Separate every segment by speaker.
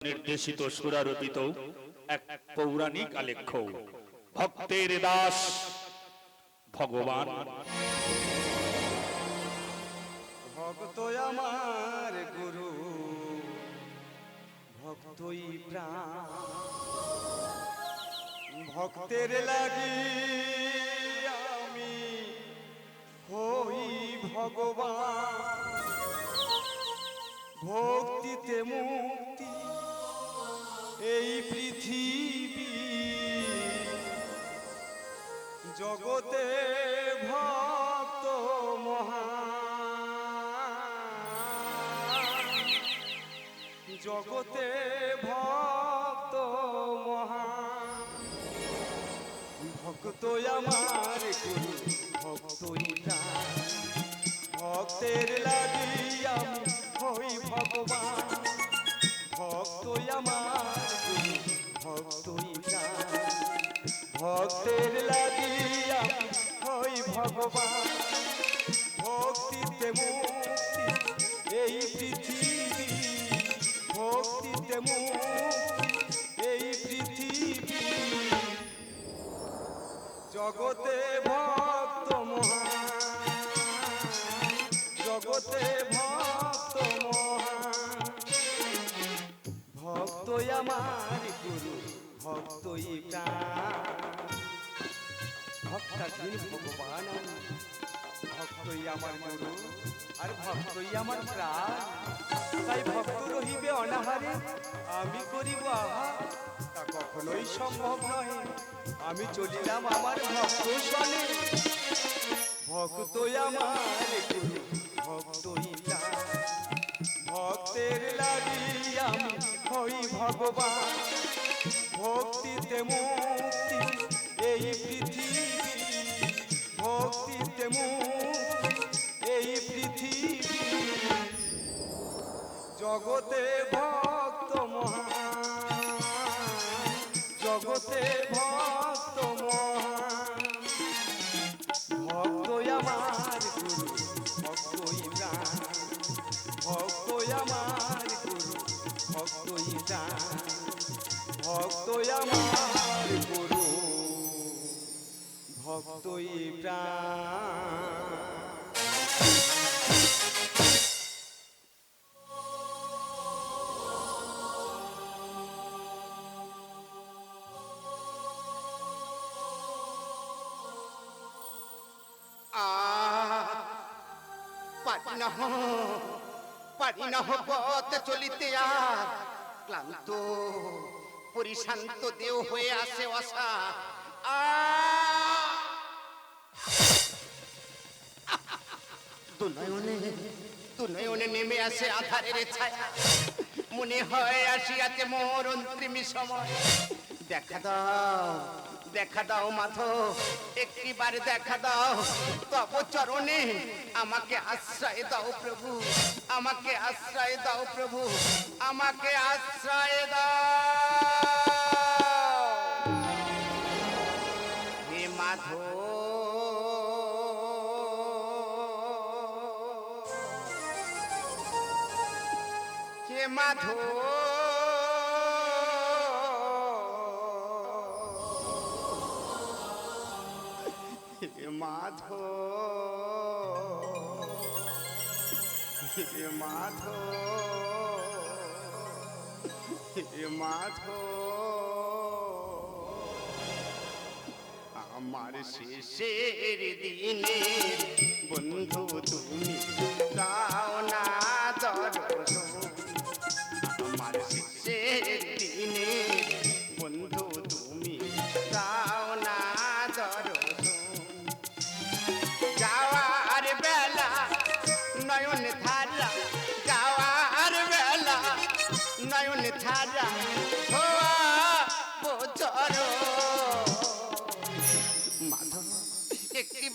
Speaker 1: নির্দেশিত সুরারোপিত এক পৌরাণিক আলেখ্য। ভক্তের দাস ভগবান।
Speaker 2: ভক্ত আমার গুরু, ভক্তই প্রাণ। ভক্তের লাগি আমি হই ভগবান। ভক্তিতে মুক্তি এই পৃথিবী জগতে ভক্ত মহান। জগতে ভক্ত মহান। ভক্ত আমার গুরু ভক্তই ভক্তের ভগবান ভক্তাধীন ভগবান আমি। ভক্তই আমার গুরু আর ভক্তই আমার প্রাণ। তাই ভক্ত রহিবে অনাহারে, আমি করিব আহা। তা কখনোই সম্ভব নহে, আমি চলিলাম আমার ভক্ত সনে ভক্তই আমার গুরু, ভক্তই ভক্তের লাগি আমি হই ভগবান। ভক্তিতে মুক্তি এই পৃথিবী ভক্তিতে মুক্তি এই পৃথিবী। জগতে ভক্ত মহান জগতে ভক্ত ভক্তই প্রাণ।
Speaker 3: পারি না পারি পথ চলিতে আর ক্লান্ত পরিশান্ত দেহ হয়ে আসে অসা। দুনয়নে দুনয়নে নেমে আসে আধারের ছায়া। মনে হয় আসিয়াছে মোর অন্তিম সময়। দেখা দাও দেখা দাও মাধব, একটিবার দেখা দাও। তব চরণে আমাকে আশ্রয় দাও প্রভু, আমাকে আশ্রয় দাও প্রভু, আমাকে আশ্রয় দাও। হে মাধব মাধব হে মাধব হে মাধব আমার শেষের দিনে বন্ধু তুমি দাও না দর্শন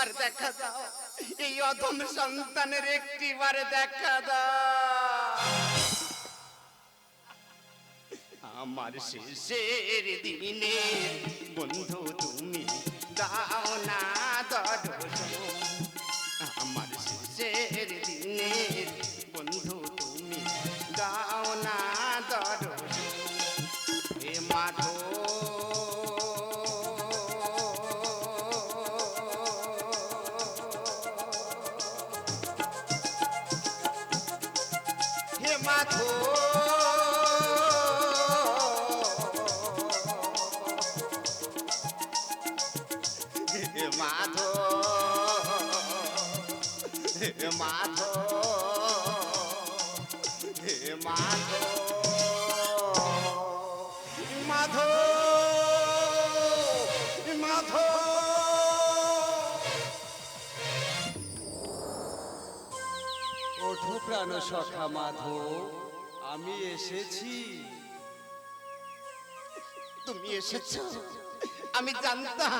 Speaker 3: একটিবার দেখা দাও। এই অধম সন্তানের একটিবার দেখা দাও। আমার শেষের দিনে বন্ধু তুমি দাও না দর্শন হে
Speaker 2: প্রাণ সখা মাধব আমি এসেছি।
Speaker 3: তুমি এসেছ? আমি জানতাম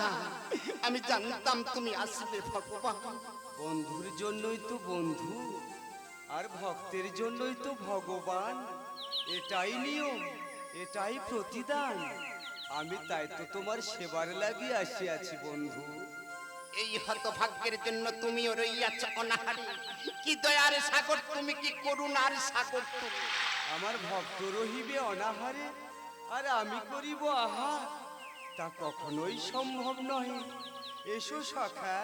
Speaker 3: আমি জানতাম তুমি আসবে ভগবান।
Speaker 2: বন্ধুর জন্যই তো বন্ধু আর ভক্তের জন্যই তো ভগবান। এটাই নিয়ম এটাই প্রতিদান। আমি তাই তো তোমার সেবার লাগিয়ে আসিয়াছি বন্ধু।
Speaker 3: এই হতভাগ্যের জন্য তুমিও রইয়াছ অনাহারে। কি দয়ার সাগর তুমি কি করুণার সাগর তুমি?
Speaker 2: আমার ভক্ত রহিবে অনাহারে আর আমি করিব আহা তা কখনোই সম্ভব নহে। এসো সখা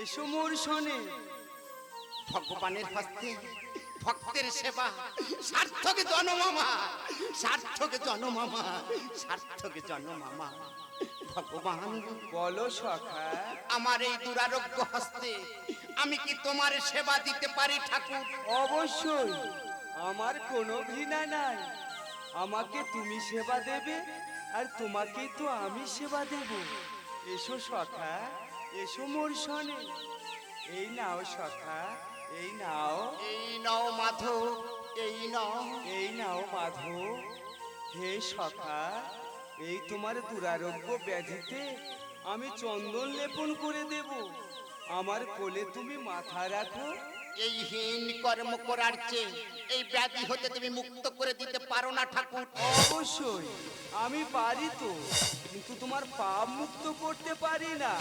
Speaker 2: এসো মোর শোনে।
Speaker 3: ভগবানের হস্তে ভক্তের সেবা সার্থক জনমামা সার্থক জনমামা সার্থক জনমামা। ভগবান।
Speaker 2: বলো সখা।
Speaker 3: আমার এই দুরারোগ্য হস্তে আমি কি তোমার সেবা দিতে পারি ঠাকুর?
Speaker 2: অবশ্যই। আমার কোনো ঘৃণা নাই। আমাকে তুমি সেবা দেবে আর তোমাকে তো আমি সেবা দেব। এসো সখা এসো মোর শোনে এই নাও সখা এই নাও।
Speaker 3: এই নাও মাধব এই নাও।
Speaker 2: এই নাও মাধব। হে সখা এই তোমার দুরারোগ্য ব্যাধিতে আমি চন্দন লেপন করে দেব। আমার কোলে তুমি মাথা রাখো।
Speaker 3: এই হীন কর্ম করার চেয়ে এই ব্যাধি হতে তুমি মুক্ত করে দিতে পারো না ঠাকুর।
Speaker 2: অবশ্যই আমি পারি তো কিন্তু তোমার পাপ মুক্ত করতে পারি না।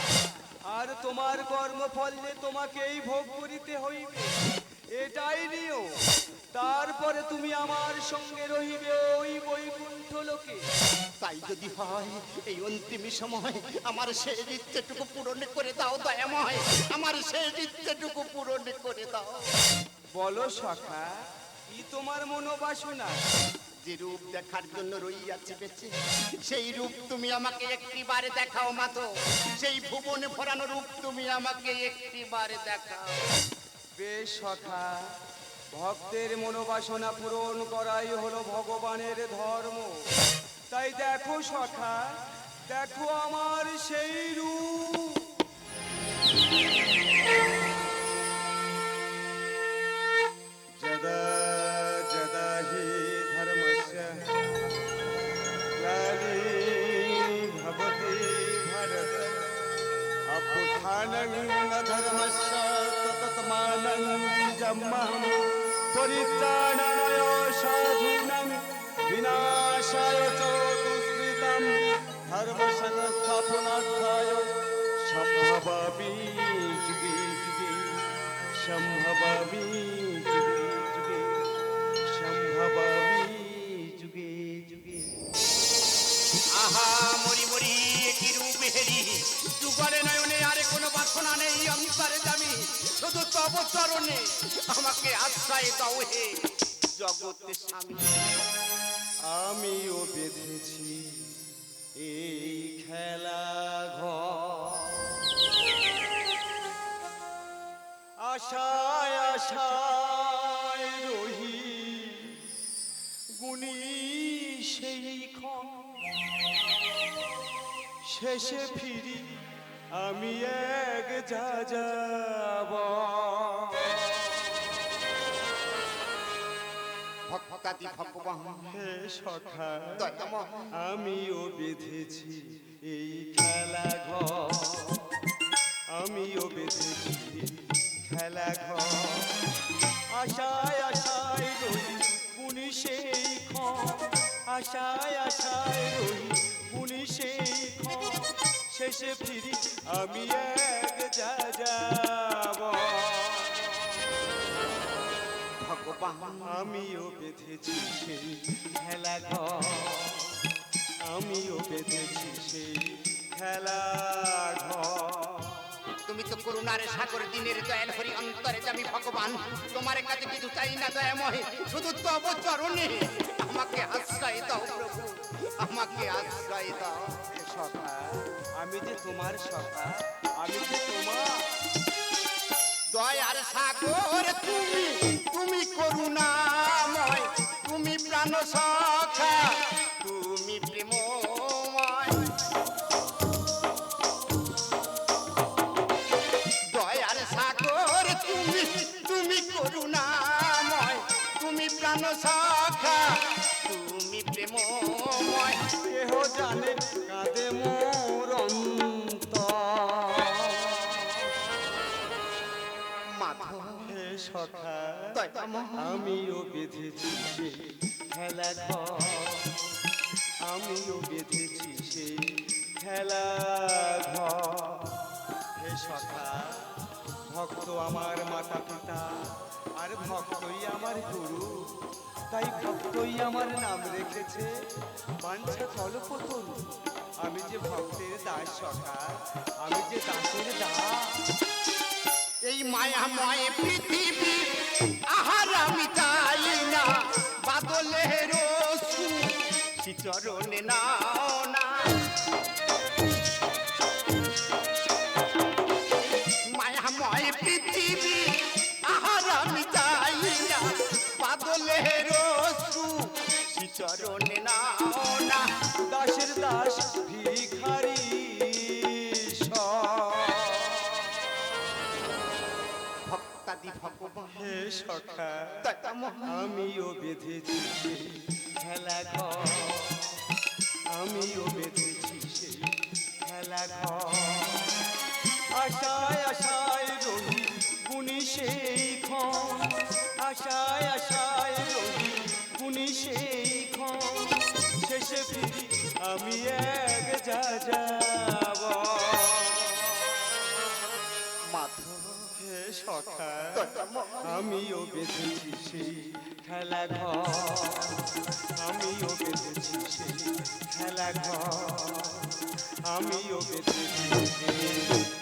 Speaker 2: আর তোমার কর্মফল যে তোমাকেই ভোগ করিতে হইবে। এটাই নিও তারপরে তুমি আমার সঙ্গে রহিবে ওই বৈকুণ্ঠ
Speaker 3: তাই যদি হয় এই অন্তিম সময় আমার সেই ইচ্ছেটুকু পূরণ করে দাও দয়াময়। আমার সেই ইচ্ছেটুকু পূরণ করে দাও।
Speaker 2: বলো সখা কি তোমার মনোবাসনা?
Speaker 3: যে রূপ দেখার জন্য রইয়াছে বেঁচে সেই রূপ তুমি আমাকে একটিবারে দেখাও মাতো সেই ভুবনে ভরানো রূপ তুমি আমাকে একটিবারে দেখাও।
Speaker 2: বেশ সখা ভক্তের মনোবাসনা পূরণ করাই হলো ভগবানের ধর্ম। তাই দেখো সখা, দেখো আমার সেই রূপ। জগা জগা হি ধর্মস্য ধর্মস্য धर्मस्य ततत्मानं जम्मं परित्राणाय साधूनां विनाशाय च दुष्कृतं धर्मसंस्थापनार्थाय सम्भवामि जुगे जुगे सम्भवामि
Speaker 3: শুধু তব আমাকে আশ্রয় দাও হে জগতে স্বামী।
Speaker 2: আমিও বেঁধেছি এই খেলা ঘর। আশায় আশায় রহি গুণী সেই ক্ষণ। শেষে ফিরি আমি এক যা যাব
Speaker 3: ভক্তাদি ভগবান।
Speaker 2: হে সখা
Speaker 3: দয়াময়
Speaker 2: আমিও বেঁধেছি এই খেলা ঘর। আমিও বেঁধেছি খেলা ঘর। আশায় আশায় রই পুনি সেই ক্ষণ আশায় আশায় রই পুনি সেই ক্ষণ শেষে ফিরি, আমি এক যাব।
Speaker 3: ভগবান,
Speaker 2: আমিও বেঁধেছি সেই খেলা ঘর। আমিও বেঁধেছি সেই খেলা ঘর।
Speaker 3: তুমি তো করুণারে সাগর দিনের দয়াল হরি অন্তরে আমি ভগবান। তোমার কাছে কিছু চাই না দয়া মহে, শুধু তো অবচরণে আমাকে আশ্রয় দাও প্রভু, আমাকে আশ্রয় দাও
Speaker 2: সকাল আমি যে তোমার সখা, আমি যে তোমার
Speaker 3: দয়ার সাগর তুমি তুমি করুণাময়, তুমি প্রাণ সখা।
Speaker 2: আমিও বেঁধেছি সেই খেলা আমিও বেঁধেছি সেই খেলা হে সখা, ভক্ত আমার মাতা পিতা, আর ভক্তই আমার গুরু। তাই ভক্তই আমার নাম রেখেছে, বাঞ্ছা ফলপতন আমি যে ভক্তের দাস সখা, আমি যে দাসের দাস
Speaker 3: এই মায়াময় পৃথিবী আহার আমি চাই না। বাদলের চরণে না
Speaker 2: বেঁধেছি সেই খেলা ঘর। আমিও বেঁধেছি সেই খেলা ঘর। আশায় আশায় রহি গুনি সেই ক্ষণ। আশায় আশায় রহি গুনি সেই ক্ষণ। শেষে ফিরি আমি এক যা যাব হে সখা আমিও বেঁধেছি সেই খেলা ঘর। আমিও বেঁধেছি সেই খেলা ঘর। আমিও বেঁধেছি সেই